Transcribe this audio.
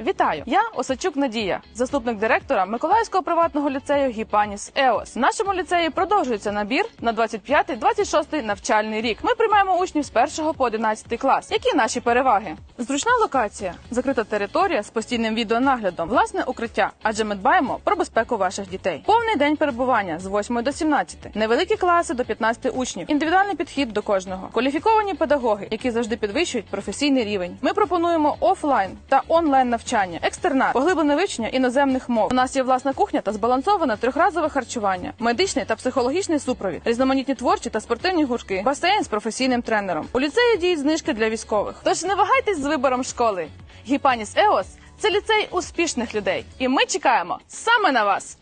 Вітаю! Я Осачук Надія, заступник директора Миколаївського приватного ліцею Гіпаніс ЕОС. В нашому ліцеї продовжується набір на 25-26 навчальний рік. Ми приймаємо учнів з 1 по 11 клас. Які наші переваги? Зручна локація, закрита територія з постійним відеонаглядом, власне укриття, адже ми дбаємо про безпеку ваших дітей. Повний день перебування з 8 до 17, невеликі класи до 15 учнів, індивідуальний підхід до кожного, кваліфіковані педагоги, які завжди підвищують професійний рівень. Ми пропонуємо офлайн та онлайн навчання, екстернат, поглиблене вивчення іноземних мов. У нас є власна кухня та збалансоване трьохразове харчування, медичний та психологічний супровід, різноманітні творчі та спортивні гуртки, басейн з професійним тренером. У ліцеї діють знижки для військових. Тож не вагайтесь з вибором школи. Гіпаніс Еос це ліцей успішних людей, і ми чекаємо саме на вас.